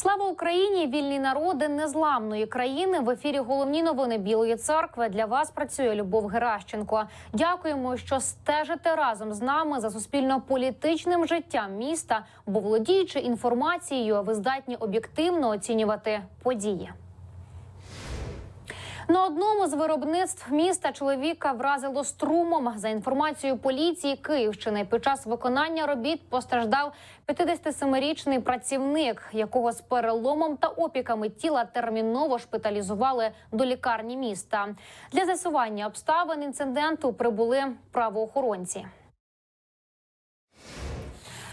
Слава Україні! Вільні народи незламної країни в ефірі. Головні новини Білої церкви для вас працює Любов Геращенко. Дякуємо, що стежите разом з нами за суспільно-політичним життям міста. Бо володіючи інформацією, ви здатні об'єктивно оцінювати події. На одному з виробництв міста чоловіка вразило струмом. За інформацією поліції Київщини, під час виконання робіт постраждав 57-річний працівник, якого з переломом та опіками тіла терміново шпиталізували до лікарні міста. Для з'ясування обставин інциденту прибули правоохоронці.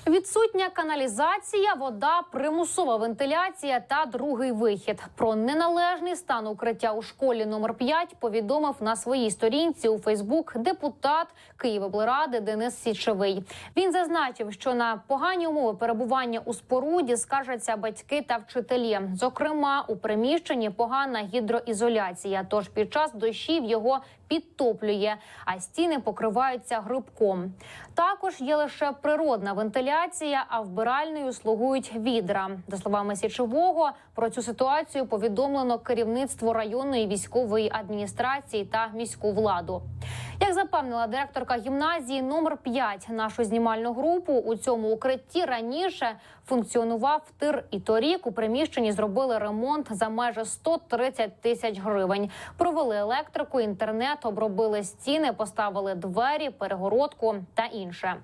Відсутня каналізація, вода, примусова вентиляція та другий вихід. Про неналежний стан укриття у школі номер 5 повідомив на своїй сторінці у Фейсбук депутат Києвоблради Денис Січовий. Він зазначив, що на погані умови перебування у споруді скаржаться батьки та вчителі. Зокрема, у приміщенні погана гідроізоляція. Тож під час дощів його підтоплює, а стіни покриваються грибком. Також є лише природна вентиляція, а вбиральною слугують відра. За словами січового, про цю ситуацію повідомлено керівництво районної військової адміністрації та міську владу. Як запевнила директорка гімназії номер 5 нашу знімальну групу, у цьому укритті раніше функціонував тир, і торік у приміщенні зробили ремонт за майже 130 тисяч гривень. Провели електрику, інтернет, обробили стіни, поставили двері, перегородку та інше.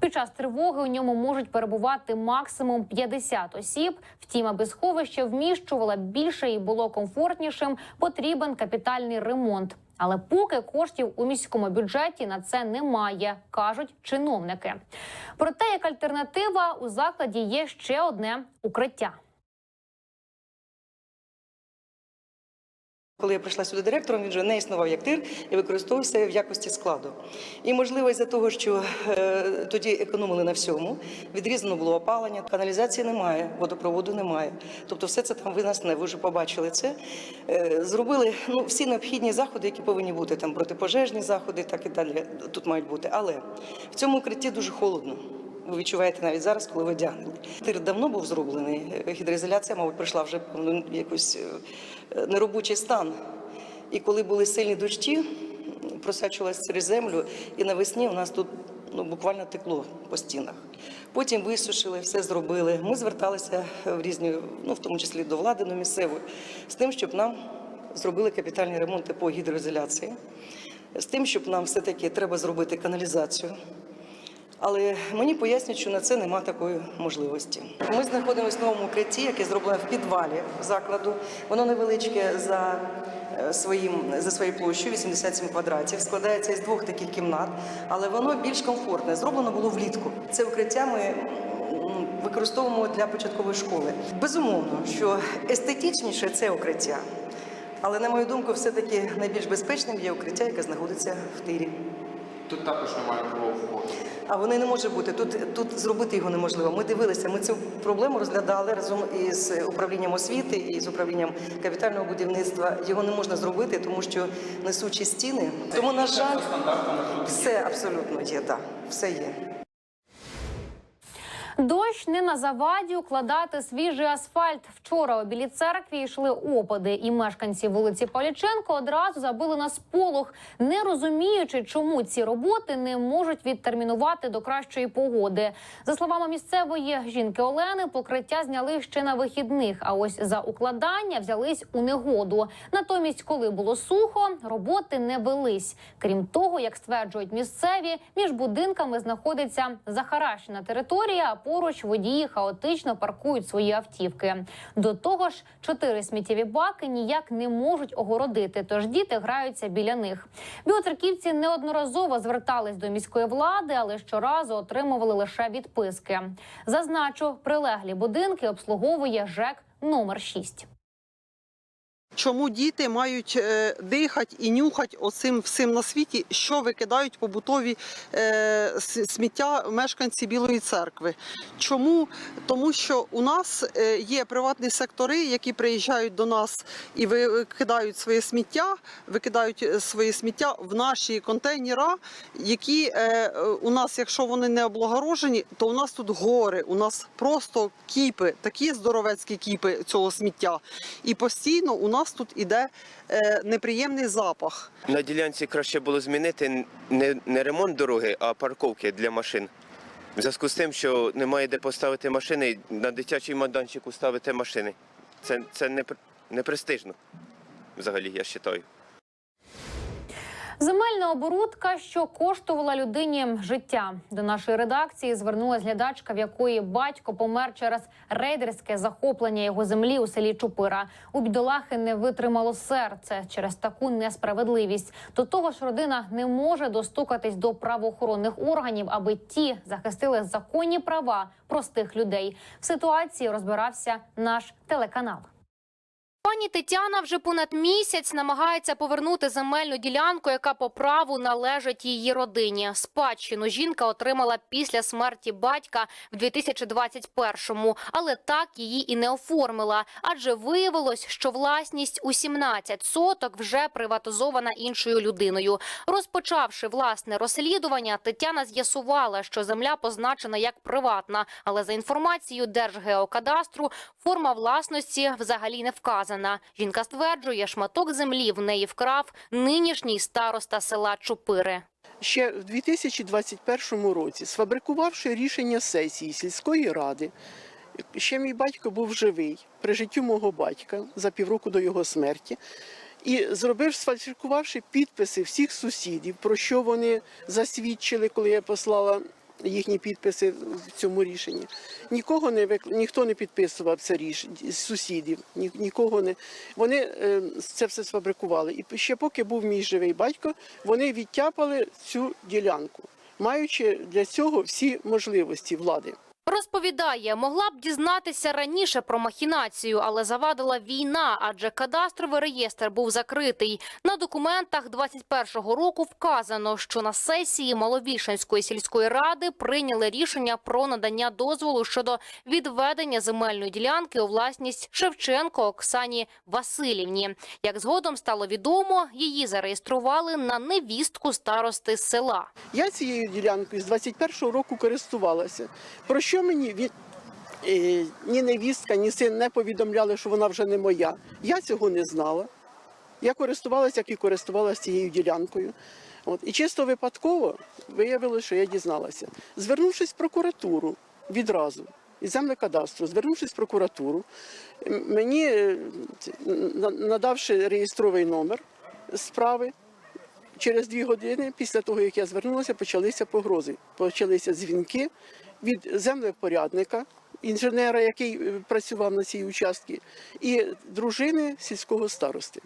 Під час тривоги у ньому можуть перебувати максимум 50 осіб. Втім, аби сховище вміщувало більше і було комфортнішим, потрібен капітальний ремонт. Але поки коштів у міському бюджеті на це немає, кажуть чиновники. Проте як альтернатива у закладі є ще одне укриття. Коли я прийшла сюди директором, він вже не існував як тир і використовувався в якості складу. І можливо, із-за того, що е, тоді економили на всьому, відрізано було опалення, каналізації немає, водопроводу немає. Тобто, все це там винесне, ви вже побачили це. Е, зробили ну, всі необхідні заходи, які повинні бути там протипожежні заходи, так і далі тут мають бути. Але в цьому укритті дуже холодно. Ви відчуваєте навіть зараз, коли ви одягнені. Тир давно був зроблений. Гідроізоляція, мабуть, прийшла вже ну, якось е, неробочий стан. І коли були сильні дощі, просачувалася через землю, і навесні у нас тут ну, буквально текло по стінах. Потім висушили, все зробили. Ми зверталися в різні, ну в тому числі до влади ну, місцевої, з тим, щоб нам зробили капітальні ремонти по гідроізоляції, з тим, щоб нам все-таки треба зробити каналізацію. Але мені пояснюють, що на це нема такої можливості. Ми знаходимося в новому укритті, яке зроблено в підвалі закладу. Воно невеличке за е, своїм за своєю площею 87 квадратів. Складається із двох таких кімнат, але воно більш комфортне. Зроблено було влітку. Це укриття ми використовуємо для початкової школи. Безумовно, що естетичніше це укриття. Але на мою думку, все-таки найбільш безпечним є укриття, яке знаходиться в тирі. Тут також немає другого входу. А вони не може бути тут. Тут зробити його неможливо. Ми дивилися. Ми цю проблему розглядали разом із управлінням освіти і з управлінням капітального будівництва. Його не можна зробити, тому що несучі стіни. Тому на жаль, все абсолютно є. Так, все є. Дощ не на заваді укладати свіжий асфальт. Вчора у білій церкві йшли опади, і мешканці вулиці Паліченко одразу забили на сполох, не розуміючи, чому ці роботи не можуть відтермінувати до кращої погоди. За словами місцевої жінки Олени, покриття зняли ще на вихідних. А ось за укладання взялись у негоду. Натомість, коли було сухо, роботи не велись. Крім того, як стверджують місцеві, між будинками знаходиться захаращена територія. а Поруч водії хаотично паркують свої автівки. До того ж, чотири сміттєві баки ніяк не можуть огородити, тож діти граються біля них. Білоцерківці неодноразово звертались до міської влади, але щоразу отримували лише відписки. Зазначу, прилеглі будинки обслуговує ЖЕК номер 6 Чому діти мають е, дихати і нюхати оцим всім на світі, що викидають побутові е, сміття мешканці Білої церкви? Чому? Тому що у нас е, є приватні сектори, які приїжджають до нас і викидають своє сміття, викидають е, своє сміття в наші контейнера, які е, у нас, якщо вони не облагорожені, то у нас тут гори, у нас просто кіпи, такі здоровецькі кіпи цього сміття. І постійно у нас тут іде е, неприємний запах. На ділянці краще було змінити не, не ремонт дороги, а парковки для машин. В зв'язку з тим, що немає де поставити машини, на дитячий майданчику ставити машини. Це, це не, не престижно. Взагалі, я вважаю. Земельна оборудка, що коштувала людині життя. До нашої редакції звернулась глядачка, в якої батько помер через рейдерське захоплення його землі у селі Чупира. У бідолахи не витримало серце через таку несправедливість. До того ж, родина не може достукатись до правоохоронних органів, аби ті захистили законні права простих людей. В ситуації розбирався наш телеканал. Пані Тетяна вже понад місяць намагається повернути земельну ділянку, яка по праву належить її родині. Спадщину жінка отримала після смерті батька в 2021-му, але так її і не оформила. Адже виявилось, що власність у 17 соток вже приватизована іншою людиною. Розпочавши власне розслідування, Тетяна з'ясувала, що земля позначена як приватна, але за інформацією Держгеокадастру форма власності взагалі не вказана. Жінка стверджує, шматок землі в неї вкрав нинішній староста села Чупири. ще в 2021 році, сфабрикувавши рішення сесії сільської ради, ще мій батько був живий при життю мого батька за півроку до його смерті. І зробив, сфальсифікувавши підписи всіх сусідів, про що вони засвідчили, коли я послала їхні підписи в цьому рішенні. Нікого не вик... ніхто не підписував це рішення з сусідів, ні... нікого не вони е, це все сфабрикували. І ще поки був мій живий батько, вони відтяпали цю ділянку, маючи для цього всі можливості влади. Розповідає, могла б дізнатися раніше про махінацію, але завадила війна, адже кадастровий реєстр був закритий. На документах 21-го року вказано, що на сесії Маловішанської сільської ради прийняли рішення про надання дозволу щодо відведення земельної ділянки у власність Шевченко Оксані Васильівні. Як згодом стало відомо, її зареєстрували на невістку старости села. Я цією ділянкою з 21-го року користувалася. Про що мені від е, ні невістка, ні син не повідомляли, що вона вже не моя. Я цього не знала. Я користувалася, як і користувалася цією ділянкою. От. І чисто випадково виявилося, що я дізналася. Звернувшись в прокуратуру відразу, із землекадастру, звернувшись в прокуратуру, мені, е, надавши реєстровий номер справи, Через дві години після того, як я звернулася, почалися погрози. Почалися дзвінки від землепорядника, інженера, який е, працював на цій участці, і дружини сільського старости.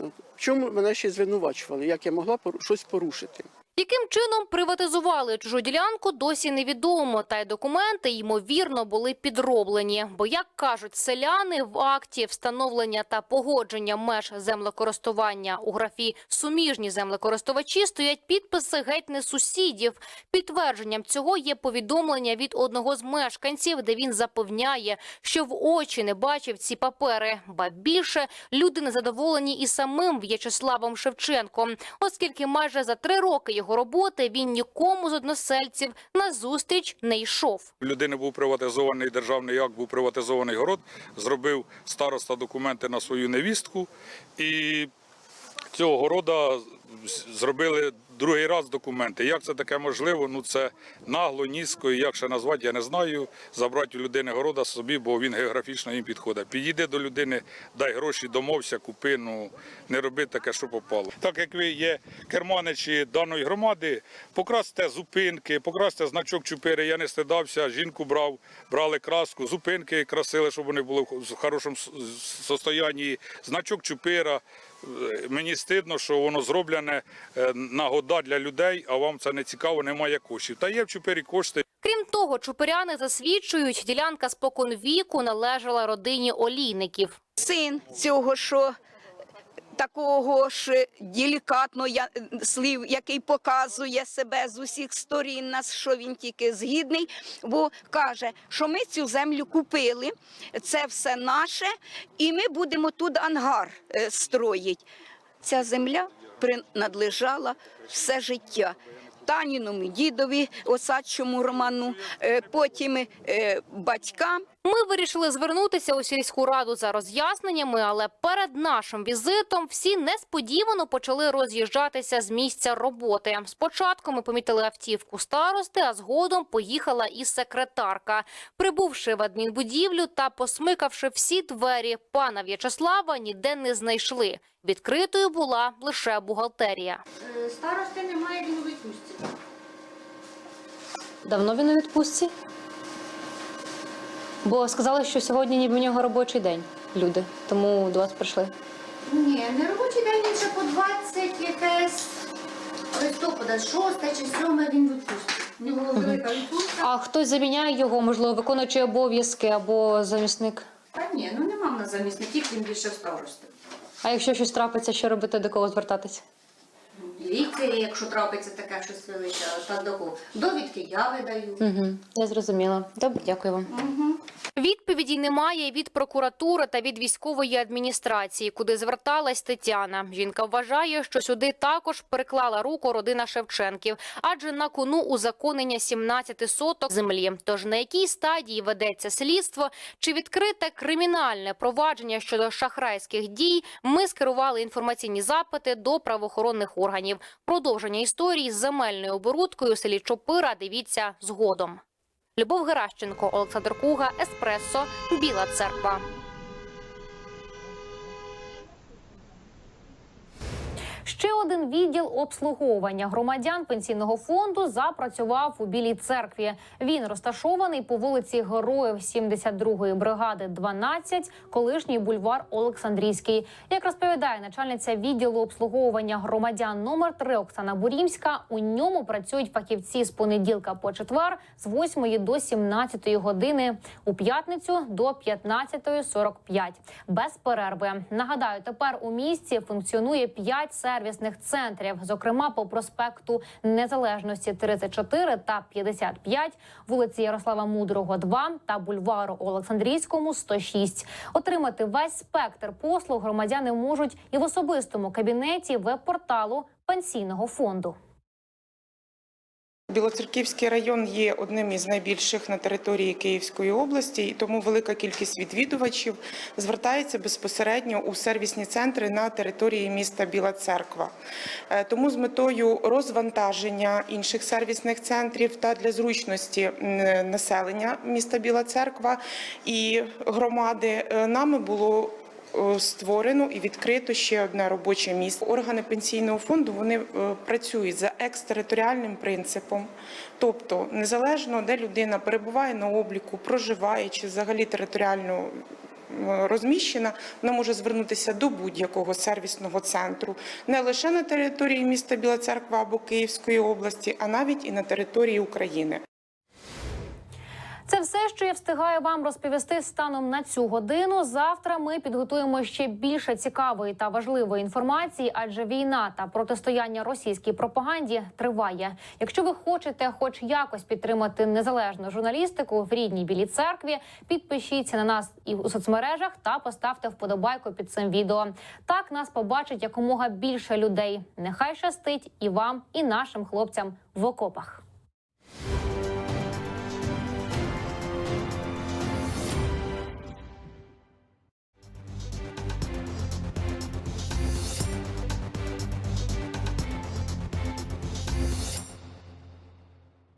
В чому мене ще звинувачували, як я могла щось порушити. Яким чином приватизували чужу ділянку, досі невідомо. Та й документи, ймовірно, були підроблені. Бо, як кажуть селяни, в акті встановлення та погодження меж землекористування у графі «Суміжні землекористувачі» стоять підписи геть не сусідів. Підтвердженням цього є повідомлення від одного з мешканців, де він запевняє, що в очі не бачив ці папери. Ба більше люди незадоволені і самим В'ячеславом Шевченком, оскільки майже за три роки його роботи він нікому з односельців на зустріч не йшов. Людини був приватизований державний акт, був приватизований город, зробив староста документи на свою невістку, і цього города зробили другий раз документи. Як це таке можливо? Ну це нагло, низько, і як ще назвати, я не знаю. Забрати у людини города собі, бо він географічно їм підходить. Підійди до людини, дай гроші, домовся, купи, ну не роби таке, що попало. Так як ви є керманичі даної громади, покрасьте зупинки, покрасьте значок чупири. Я не стидався, жінку брав, брали краску, зупинки красили, щоб вони були в хорошому состоянні. Значок чупира. Е, Мені стидно, що воно зроблене нагода на года для людей, а вам це не цікаво, немає коштів. Та є в Чупері кошти. Крім того, того, чупиряни засвідчують, ділянка споконвіку належала родині олійників. син цього, що такого ж делікатно я- слів, який показує себе з усіх сторін, нас що він тільки згідний, бо каже, що ми цю землю купили, це все наше, і ми будемо тут ангар е, строїть. Ця земля принадлежала все життя. Таніному дідові, осадчому Роману, е, потім е, батькам. Ми вирішили звернутися у сільську раду за роз'ясненнями, але перед нашим візитом всі несподівано почали роз'їжджатися з місця роботи. Спочатку ми помітили автівку старости, а згодом поїхала і секретарка. Прибувши в адмінбудівлю та посмикавши всі двері, пана В'ячеслава ніде не знайшли. Відкритою була лише бухгалтерія. Е, Старости немає, він у відпустці. Давно він у відпустці? Бо сказали, що сьогодні ніби в нього робочий день. Люди, тому до вас прийшли. Ні, не робочий день він ще по 20 якесь листопада, 6 чи 7 він відпустці. У нього велика відпустка. А хтось заміняє його, можливо, виконуючи обов'язки або замісник. Та ні, ну нема в нас замісників, тим більше в старости. А якщо щось трапиться, що робити, до кого звертатись? Лікарі, якщо трапиться таке щось велике, та до? Довідки я видаю. Угу, я зрозуміла. Добре, дякую вам. Угу. Відповіді немає від прокуратури та від військової адміністрації, куди зверталась Тетяна. Жінка вважає, що сюди також приклала руку родина Шевченків, адже на кону узаконення 17 соток землі. Тож на якій стадії ведеться слідство чи відкрите кримінальне провадження щодо шахрайських дій, ми скерували інформаційні запити до правоохоронних органів. Продовження історії з земельною оборудкою у селі Чопира дивіться згодом. Любов Геращенко, Олександр Куга, Еспресо, Біла Церква. Ще один відділ обслуговування громадян пенсійного фонду запрацював у Білій церкві. Він розташований по вулиці Героїв 72-ї бригади 12, колишній бульвар Олександрійський. Як розповідає начальниця відділу обслуговування громадян номер 3 Оксана Бурімська, у ньому працюють фахівці з понеділка по четвер з 8 до 17 години, у п'ятницю до 15.45 без перерви. Нагадаю, тепер у місті функціонує 5 сервісних центрів, зокрема по проспекту Незалежності 34 та 55, вулиці Ярослава Мудрого 2 та бульвару Олександрійському 106. Отримати весь спектр послуг громадяни можуть і в особистому кабінеті веб-порталу пенсійного фонду. Білоцерківський район є одним із найбільших на території Київської області, і тому велика кількість відвідувачів звертається безпосередньо у сервісні центри на території міста Біла Церква. Е, Тому з метою розвантаження інших сервісних центрів та для зручності населення міста Біла Церква і громади е, нами було створено і відкрито ще одне робоче місце. Органи пенсійного фонду вони е, працюють за екстериторіальним принципом, тобто незалежно де людина перебуває на обліку, проживає чи взагалі територіально. Розміщена, вона може звернутися до будь-якого сервісного центру не лише на території міста Біла Церква або Київської області, а навіть і на території України. Це все, що я встигаю вам розповісти станом на цю годину. Завтра ми підготуємо ще більше цікавої та важливої інформації, адже війна та протистояння російській пропаганді триває. Якщо ви хочете, хоч якось підтримати незалежну журналістику в рідній білій церкві, підпишіться на нас і у соцмережах та поставте вподобайку під цим відео. Так нас побачить якомога більше людей. Нехай щастить і вам, і нашим хлопцям в окопах.